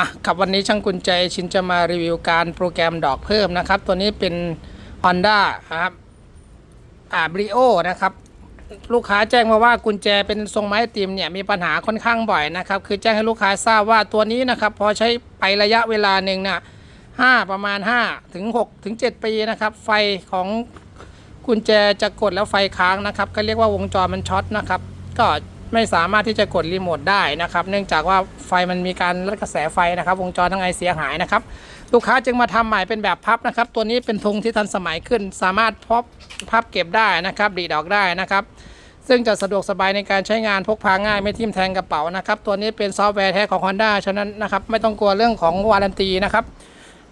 มาครับวันนี้ช่างกุญแจชินจะมารีวิวการโปรแกรมดอกเพิ่มนะครับ ตัวนี้เป็น Honda นะครับอ่าบริโอนะครับ ลูกค้าแจ้งมาว่ากุญแจเป็นทรงไม้ติมเนี่ยมีปัญหาค่อนข้างบ่อยนะครับ คือแจ้งให้ลูกค้าทราบว่าตัวนี้นะครับพอใช้ไประยะเวลาหนึ่งเนี่ยห้าประมาณ5ถึง6ถึง7ปีนะครับ ไฟของกุญแจจะกดแล้วไฟค้างนะครับ ก็เรียกว่าวงจรมันช็อตนะครับ ก็ ไม่สามารถที่จะกดรีโมทได้นะครับ เนื่องจากว่าไฟมันมีการลัดกระแสไฟนะครับ วงจรทั้งไงเสียหายนะครับลูกค้าจึงมาทำใหม่เป็นแบบพับนะครับ ตัวนี้เป็นธงที่ทันสมัยขึ้น สามารถพับพับเก็บได้นะครับดีดออกได้นะครับ ซึ่งจะสะดวกสบายในการใช้งานพกพาง่ายไม่ทิ่มแทงกระเป๋านะครับ ตัวนี้เป็นซอฟต์แวร์แท้ของ Honda ฉะนั้นนะครับไม่ต้องกลัวเรื่องของวารันตีนะครับ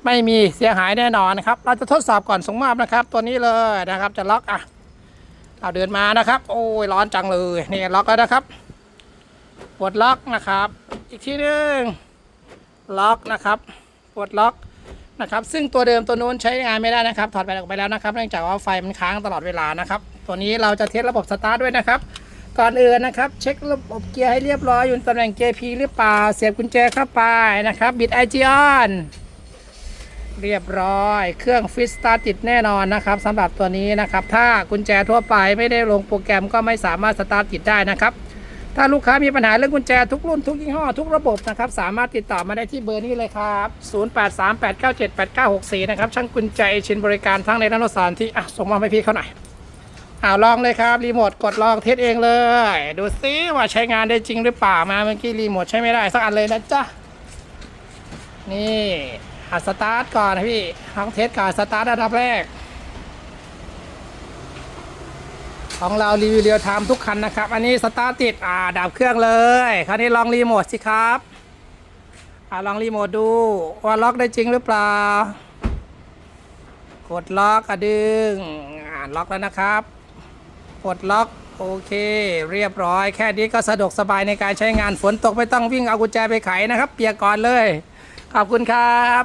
ไม่มีเสียหายแน่นอนนะครับ เราจะทดสอบก่อนส่งมอบนะครับ ตัวนี้เลยนะครับจะล็อกอะ เอาเดินมานะครับ โอ้ยร้อนจังเลยนี่ล็อกแล้วนะครับปลดล็อกนะครับ อีกทีหนึงล็อกนะครับปลดล็อกนะครับ ซึ่งตัวเดิมตัวนู้นใช้งานไม่ได้นะครับ ถอดไปออกไปแล้วนะครับ เนื่องจากว่าไฟมันค้างตลอดเวลานะครับ ตัวนี้เราจะเทสระบบสตาร์ทด้วยนะครับ ก่อนอื่นนะครับ เช็คระบบเกียร์ให้เรียบร้อยอยู่ตำแหน่งเกียร์ P หรือเปล่าเสียบกุญแจเข้าไปนะครับ บิดไอจีออน เรียบร้อย เครื่องฟิตสตาร์ติดแน่นอนนะครับสำหรับตัวนี้นะครับ ถ้ากุญแจทั่วไปไม่ได้ลงโปรแกรมก็ไม่สามารถสตาร์ทติดได้นะครับ ถ้าลูกค้ามีปัญหาเรื่องกุญแจทุกรุ่นทุกยี่ห้อทุกระบบนะครับ สามารถติดต่อมาได้ที่เบอร์นี้เลยครับ 0838978964 นะครับช่างกุญแจเอชินบริการทั้งในร้านรสารที่อะส่งมาให้พี่เขาหน่อยเอาลองเลยครับรีโมทกดลองเทสเองเลย ดูซิว่าใช้งานได้จริงหรือเปล่ามาเมื่อกี้รีโมทใช้ไม่ได้สักอันเลยนะจ๊ะนี่ อัดสตาร์ทก่อนนะพี่ลองเทสก่อนสตาร์ทอันดับแรก ของเรารีวิวเรียวไทม์ทุกคันนะครับ อันนี้สตาร์ทติดอ่าดับเครื่องเลย คราวนี้ลองรีโมทสิครับอ่าลองรีโมทดูว่าล็อกได้จริงหรือเปล่ากดล็อกอะดึงอ่าล็อกแล้วนะครับกดล็อกโอเค เรียบร้อย แค่นี้ก็สะดวกสบายในการใช้งานฝนตกไม่ต้องวิ่งเอากุญแจไปไขนะครับ เปียกก่อนเลย ขอบคุณครับ